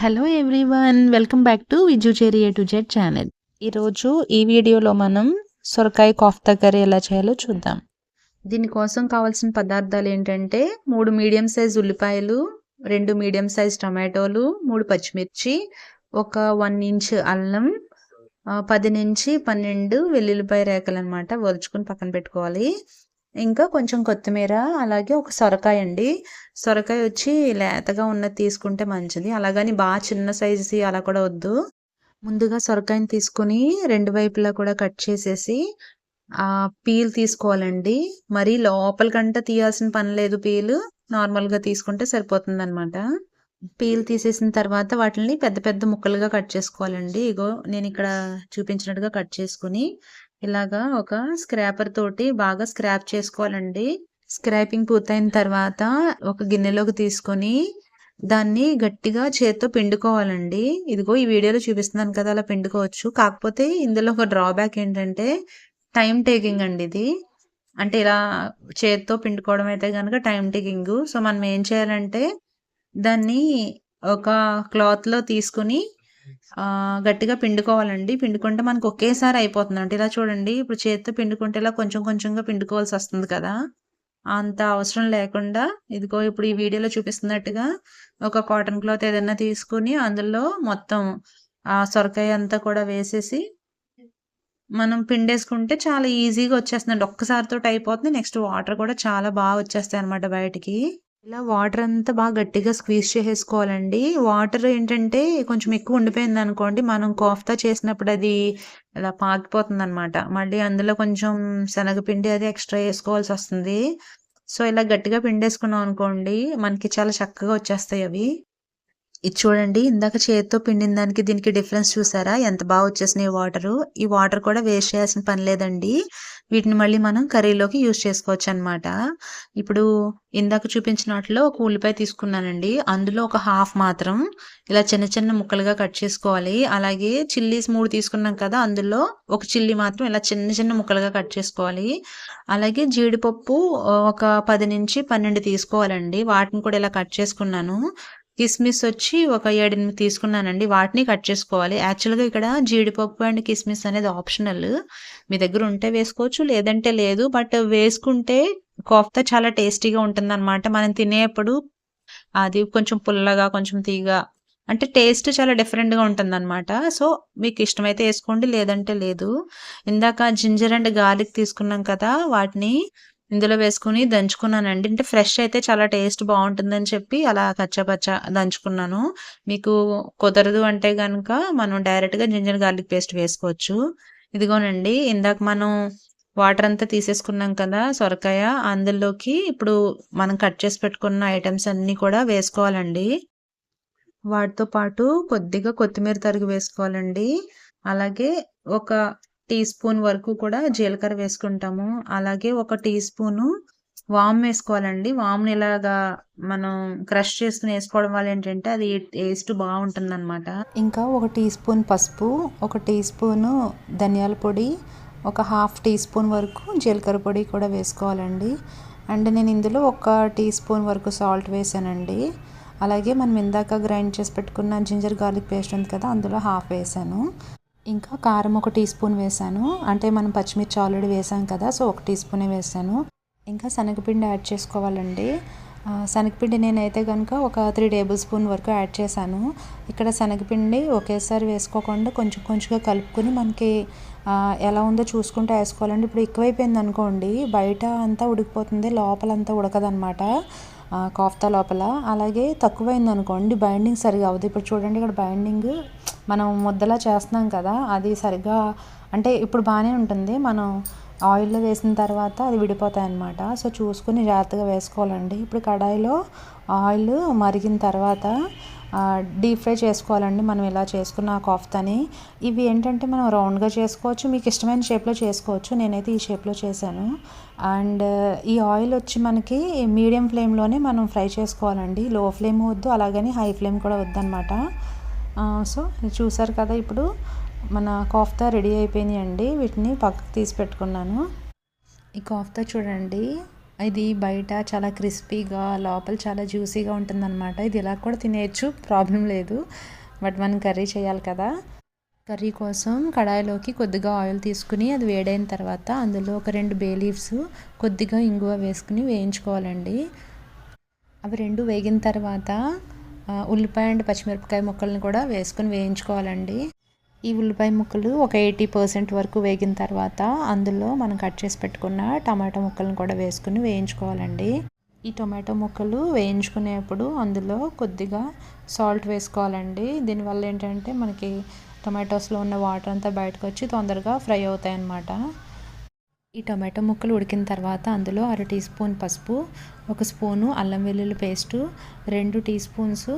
Hello everyone welcome back to Viju చేరియే to Z channel ఈరోజు ఈ వీడియోలో మనం సొరకాయ కోఫ్తా కర్రీ ఎలా చేయాలో చూద్దాం. దీనికోసం కావాల్సిన పదార్థాలు ఏంటంటే మూడు మీడియం సైజ్ ఉల్లిపాయలు రెండు మీడియం సైజ్ టమాటోలు మూడు పచ్చిమిర్చి ఒక వన్ ఇంచ్ అల్లం పది నుంచి పన్నెండు వెల్లుల్లిపాయ రేకలు అనమాట వలుచుకుని పక్కన పెట్టుకోవాలి. ఇంకా కొంచెం కొత్తిమీర అలాగే ఒక సొరకాయ అండి. సొరకాయ వచ్చి లేతగా ఉన్నది తీసుకుంటే మంచిది. అలాగని బాగా చిన్న సైజు అలా కూడా వద్దు. ముందుగా సొరకాయని తీసుకుని రెండు వైపులా కూడా కట్ చేసేసి ఆ పీల్ తీసుకోవాలండి. మరి లోపలికంట తీయాల్సిన పని లేదు పీల్. నార్మల్గా తీసుకుంటే సరిపోతుంది అనమాట పీల్ తీసేసిన తర్వాత వాటిని పెద్ద పెద్ద ముక్కలుగా కట్ చేసుకోవాలండి. ఇగో నేను ఇక్కడ చూపించినట్టుగా కట్ చేసుకుని ఇలాగా ఒక స్క్రాపర్ తోటి బాగా స్క్రాప్ చేసుకోవాలండి. స్క్రాపింగ్ పూర్తయిన తర్వాత ఒక గిన్నెలోకి తీసుకొని దాన్ని గట్టిగా చేత్తో పిండుకోవాలండి. ఇదిగో ఈ వీడియోలో చూపిస్తున్నాను కదా అలా పిండుకోవచ్చు. కాకపోతే ఇందులో ఒక డ్రాబ్యాక్ ఏంటంటే టైం టేకింగ్ అండి ఇది. అంటే ఇలా చేత్తో పిండుకోవడం అయితే కనుక టైం టేకింగ్ సో మనం ఏం చేయాలంటే దాన్ని ఒక క్లాత్లో తీసుకుని గట్టిగా పిండుకోవాలండి. పిండుకుంటే మనకు ఒకేసారి అయిపోతుంది అంటే ఇలా చూడండి. ఇప్పుడు చేత్తో పిండుకుంటే ఇలా కొంచెం కొంచెంగా పిండుకోవాల్సి వస్తుంది కదా. అంత అవసరం లేకుండా ఇదిగో ఇప్పుడు ఈ వీడియోలో చూపిస్తున్నట్టుగా ఒక కాటన్ క్లాత్ ఏదైనా తీసుకుని అందులో మొత్తం ఆ సొరకాయ అంతా కూడా వేసేసి మనం పిండేసుకుంటే చాలా ఈజీగా వచ్చేస్తుందండి ఒక్కసారితో అయిపోతుంది నెక్స్ట్ వాటర్ కూడా చాలా బాగా వచ్చేస్తాయి అనమాట బయటికి. ఇలా వాటర్ అంతా బాగా గట్టిగా స్క్వీజ్ చేసేసుకోవాలండి. వాటర్ ఏంటంటే కొంచెం ఎక్కువ ఉండిపోయింది అనుకోండి మనం కోఫ్తా చేసినప్పుడు అది ఇలా పాకిపోతుంది అనమాట మళ్ళీ అందులో కొంచెం శనగపిండి అది ఎక్స్ట్రా వేసుకోవాల్సి వస్తుంది. సో ఇలా గట్టిగా పిండేసుకున్నాం అనుకోండి మనకి చాలా చక్కగా వచ్చేస్తాయి అవి. ఇది చూడండి ఇందాక చేతితో పిండిన దానికి దీనికి డిఫరెన్స్ చూసారా? ఎంత బాగా వచ్చేసినాయి వాటర్. ఈ వాటర్ కూడా వేస్ట్ చేయాల్సిన పని లేదండి. వీటిని మళ్ళీ మనం కర్రీలోకి యూజ్ చేసుకోవచ్చు అనమాట ఇప్పుడు ఇందాక చూపించినట్లో ఒక ఉల్లిపాయ తీసుకున్నానండి. అందులో ఒక హాఫ్ మాత్రం ఇలా చిన్న చిన్న ముక్కలుగా కట్ చేసుకోవాలి. అలాగే చిల్లీస్ మూడు తీసుకున్నాం కదా అందులో ఒక చిల్లీ మాత్రం ఇలా చిన్న చిన్న ముక్కలుగా కట్ చేసుకోవాలి. అలాగే జీడిపప్పు ఒక పది నుంచి పన్నెండు తీసుకోవాలండి. వాటిని కూడా ఇలా కట్ చేసుకున్నాను. కిస్మిస్ వచ్చి ఒక ఏడెనిమిది తీసుకున్నానండి. వాటిని కట్ చేసుకోవాలి. యాక్చువల్గా ఇక్కడ జీడిపప్పు అండ్ కిస్మిస్ అనేది ఆప్షనల్. మీ దగ్గర ఉంటే వేసుకోవచ్చు లేదంటే లేదు. బట్ వేసుకుంటే కోఫ్తా చాలా టేస్టీగా ఉంటుంది అనమాట మనం తినేప్పుడు అది కొంచెం పుల్లగా కొంచెం తీగ అంటే టేస్ట్ చాలా డిఫరెంట్గా ఉంటుంది అనమాట సో మీకు ఇష్టమైతే వేసుకోండి లేదంటే లేదు. ఇందాక జింజర్ అండ్ గార్లిక్ తీసుకున్నాం కదా వాటిని ఇందులో వేసుకుని దంచుకున్నానండి. అంటే ఫ్రెష్ అయితే చాలా టేస్ట్ బాగుంటుందని చెప్పి అలా కచ్చపచ్చ దంచుకున్నాను. మీకు కుదరదు అంటే కనుక మనం డైరెక్ట్గా జింజర్ గార్లిక్ పేస్ట్ వేసుకోవచ్చు. ఇదిగోనండి ఇందాక మనం వాటర్ అంతా తీసేసుకున్నాం కదా సొరకాయ అందులోకి ఇప్పుడు మనం కట్ చేసి పెట్టుకున్న ఐటమ్స్ అన్నీ కూడా వేసుకోవాలండి. వాటితో పాటు కొద్దిగా కొత్తిమీర తరుగు వేసుకోవాలండి. అలాగే ఒక టీ స్పూన్ వరకు కూడా జీలకర్ర వేసుకుంటాము. అలాగే ఒక టీ స్పూను వామ్ వేసుకోవాలండి. వామ్ని ఇలాగా మనం క్రష్ చేసుకుని వేసుకోవడం వల్ల ఏంటంటే అది టేస్ట్ బాగుంటుంది అనమాట ఇంకా ఒక టీ స్పూన్ పసుపు ఒక టీ స్పూను ధనియాల పొడి ఒక హాఫ్ టీ స్పూన్ వరకు జీలకర్ర పొడి కూడా వేసుకోవాలండి. అండ్ నేను ఇందులో ఒక టీ స్పూన్ వరకు సాల్ట్ వేసానండి. అలాగే మనం ఇందాక గ్రైండ్ చేసి పెట్టుకున్న జింజర్ గార్లిక్ పేస్ట్ ఉంది కదా అందులో హాఫ్ వేసాను. ఇంకా కారం ఒక టీ స్పూన్ వేసాను అంటే మనం పచ్చిమిర్చి ఆల్రెడీ వేసాం కదా సో ఒక టీ స్పూనే వేసాను ఇంకా శనగపిండి యాడ్ చేసుకోవాలండి. శనగపిండి నేనైతే కనుక ఒక త్రీ టేబుల్ స్పూన్ వరకు యాడ్ చేశాను. ఇక్కడ శనగపిండి ఒకేసారి వేసుకోకుండా కొంచెం కొంచెంగా కలుపుకొని మనకి ఎలా ఉందో చూసుకుంటూ వేసుకోవాలండి. ఇప్పుడు ఎక్కువైపోయింది అనుకోండి బయట అంతా ఉడికిపోతుంది లోపలంతా ఉడకదనమాట కోఫ్తా లోపల. అలాగే తక్కువైంది అనుకోండి బైండింగ్ సరిగా అవ్వదు. ఇప్పుడు చూడండి ఇక్కడ బైండింగ్ మనం ముద్దలా చేస్తున్నాం కదా అది సరిగ్గా అంటే ఇప్పుడు బాగానే ఉంటుంది. మనం ఆయిల్లో వేసిన తర్వాత అది విడిపోతాయి అన్నమాట సో చూసుకుని జాగ్రత్తగా వేసుకోవాలండి. ఇప్పుడు కడాయిలో ఆయిల్ మరిగిన తర్వాత డీప్ ఫ్రై చేసుకోవాలండి మనం ఇలా చేసుకున్న ఆ కోఫ్తాని. ఇవి ఏంటంటే మనం రౌండ్గా చేసుకోవచ్చు మీకు ఇష్టమైన షేప్లో చేసుకోవచ్చు. నేనైతే ఈ షేప్లో చేశాను. అండ్ ఈ ఆయిల్ వచ్చి మనకి మీడియం ఫ్లేమ్లోనే మనం ఫ్రై చేసుకోవాలండి. లో ఫ్లేమ్ వద్దు అలాగని హై ఫ్లేమ్ కూడా వద్దనమాట సో చూసారు కదా ఇప్పుడు మన కోఫ్తా రెడీ అయిపోయింది అండి. వీటిని పక్కకు తీసి పెట్టుకున్నాను. ఈ కోఫ్తా చూడండి ఇది బయట చాలా క్రిస్పీగా లోపల చాలా జ్యూసీగా ఉంటుందన్నమాట. ఇది ఇలా కూడా తినేయచ్చు ప్రాబ్లం లేదు. బట్ మనం కర్రీ చేయాలి కదా. కర్రీ కోసం కడాయిలోకి కొద్దిగా ఆయిల్ తీసుకుని అది వేడైన తర్వాత అందులో ఒక రెండు బే లీవ్స్ కొద్దిగా ఇంగువ వేసుకుని వేయించుకోవాలండి. అవి రెండు వేగిన తర్వాత ఉల్లిపాయ అండ్ పచ్చిమిరపకాయ ముక్కలను కూడా వేసుకుని వేయించుకోవాలండి. ఈ ఉల్లిపాయ ముక్కలు ఒక ఎయిటీ పర్సెంట్ వరకు వేగిన తర్వాత అందులో మనం కట్ చేసి పెట్టుకున్న టమాటా ముక్కలను కూడా వేసుకుని వేయించుకోవాలండి. ఈ టొమాటో ముక్కలు వేయించుకునేప్పుడు అందులో కొద్దిగా సాల్ట్ వేసుకోవాలండి. దీనివల్ల ఏంటంటే మనకి టొమాటోస్లో ఉన్న వాటర్ అంతా బయటకు వచ్చి తొందరగా ఫ్రై అవుతాయి అన్నమాట ఈ టొమాటో ముక్కలు ఉడికిన తర్వాత అందులో అర టీ స్పూన్ పసుపు ఒక స్పూను అల్లం వెల్లుల్లి పేస్టు రెండు టీ స్పూన్స్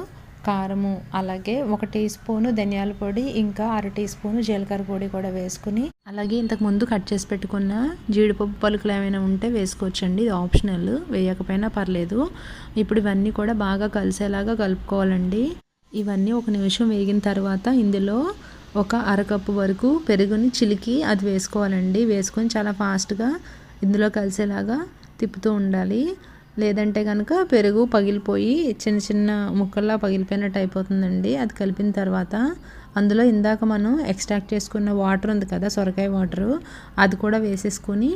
కారము అలాగే ఒక టీ స్పూను ధనియాల పొడి ఇంకా అర టీ స్పూను జీలకర్ర పొడి కూడా వేసుకుని అలాగే ఇంతకు ముందు కట్ చేసి పెట్టుకున్న జీడిపప్పు పలుకులు ఏమైనా ఉంటే వేసుకోవచ్చండి. ఇది ఆప్షనల్ వేయకపోయినా పర్లేదు. ఇప్పుడు ఇవన్నీ కూడా బాగా కలిసేలాగా కలుపుకోవాలండి. ఇవన్నీ ఒక నిమిషం వేగిన తర్వాత ఇందులో ఒక అరకప్పు వరకు పెరుగుని చిలికి అది వేసుకోవాలండి. వేసుకొని చాలా ఫాస్ట్గా ఇందులో కలిసేలాగా తిప్పుతూ ఉండాలి. లేదంటే కనుక పెరుగు పగిలిపోయి చిన్న చిన్న ముక్కల్లా పగిలిపోయినట్టు అయిపోతుందండి. అది కలిపిన తర్వాత అందులో ఇందాక మనం ఎక్స్ట్రాక్ట్ చేసుకున్న వాటర్ ఉంది కదా సొరకాయ వాటరు అది కూడా వేసేసుకొని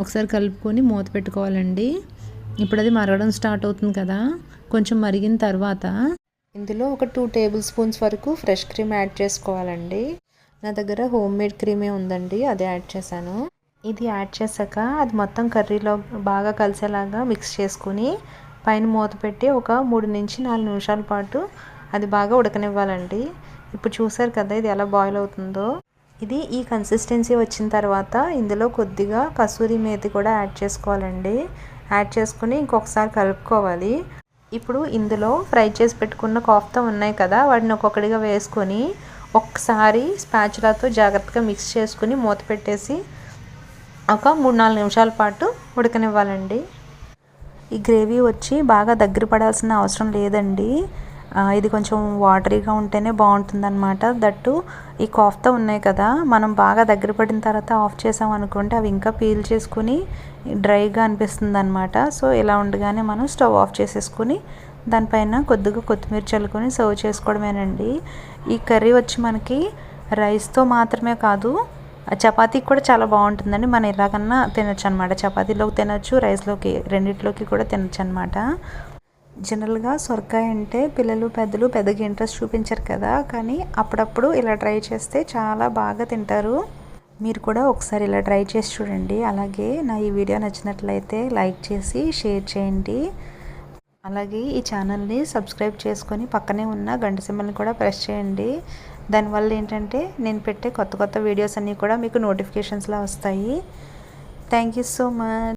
ఒకసారి కలుపుకొని మూత పెట్టుకోవాలండి. ఇప్పుడు అది మరగడం స్టార్ట్ అవుతుంది కదా కొంచెం మరిగిన తర్వాత ఇందులో ఒక టూ టేబుల్ స్పూన్స్ వరకు ఫ్రెష్ క్రీమ్ యాడ్ చేసుకోవాలండి. నా దగ్గర హోమ్ మేడ్ క్రీమే ఉందండి అది యాడ్ చేశాను. ఇది యాడ్ చేశాక అది మొత్తం కర్రీలో బాగా కలిసేలాగా మిక్స్ చేసుకుని పైన మూత పెట్టి ఒక మూడు నుంచి నాలుగు నిమిషాల పాటు అది బాగా ఉడకనివ్వాలండి. ఇప్పుడు చూసారు కదా ఇది ఎలా బాయిల్ అవుతుందో. ఇది ఈ కన్సిస్టెన్సీ వచ్చిన తర్వాత ఇందులో కొద్దిగా కసూరి మేతి కూడా యాడ్ చేసుకోవాలండి. యాడ్ చేసుకుని ఇంకొకసారి కలుపుకోవాలి. ఇప్పుడు ఇందులో ఫ్రై చేసి పెట్టుకున్న కోఫ్తా ఉన్నాయి కదా వాటిని ఒక్కొక్కటిగా వేసుకొని ఒక్కసారి స్పాచులాతో జాగ్రత్తగా మిక్స్ చేసుకుని మూత పెట్టేసి ఒక మూడు నాలుగు నిమిషాల పాటు ఉడకనివ్వాలండి. ఈ గ్రేవీ వచ్చి బాగా దగ్గర పడాల్సిన అవసరం లేదండి. ఇది కొంచెం వాటరీగా ఉంటేనే బాగుంటుందన్నమాట. దట్టు ఈ కోఫ్తా ఉన్నాయి కదా. మనం బాగా దగ్గర పడిన తర్వాత ఆఫ్ చేసాం అనుకుంటే అవి ఇంకా పీల్ చేసుకుని డ్రైగా అనిపిస్తుంది అనమాట సో ఇలా ఉండగానే మనం స్టవ్ ఆఫ్ చేసేసుకుని దానిపైన కొద్దిగా కొత్తిమీర చల్లుకొని సర్వ్ చేసుకోవడమేనండి. ఈ కర్రీ వచ్చి మనకి రైస్తో మాత్రమే కాదు చపాతీకి కూడా చాలా బాగుంటుందండి. మనం ఎలాగన్నా తినొచ్చు అనమాట చపాతీలోకి తినొచ్చు రైస్లోకి రెండిట్లోకి కూడా తినొచ్చు అనమాట జనరల్గా సొరకాయ అంటే పిల్లలు పెద్దలు పెద్దగా ఇంట్రెస్ట్ చూపించరు కదా. కానీ అప్పుడప్పుడు ఇలా ట్రై చేస్తే చాలా బాగా తింటారు. మీరు కూడా ఒకసారి ఇలా ట్రై చేసి చూడండి. అలాగే నా ఈ వీడియో నచ్చినట్లయితే లైక్ చేసి షేర్ చేయండి. అలాగే ఈ ఛానల్ని సబ్స్క్రైబ్ చేసుకొని పక్కనే ఉన్న గంట సింబల్ని కూడా ప్రెస్ చేయండి. దానివల్ల ఏంటంటే నేను పెట్టే కొత్త కొత్త వీడియోస్ అన్నీ కూడా మీకు నోటిఫికేషన్స్లో వస్తాయి. Thank you so much.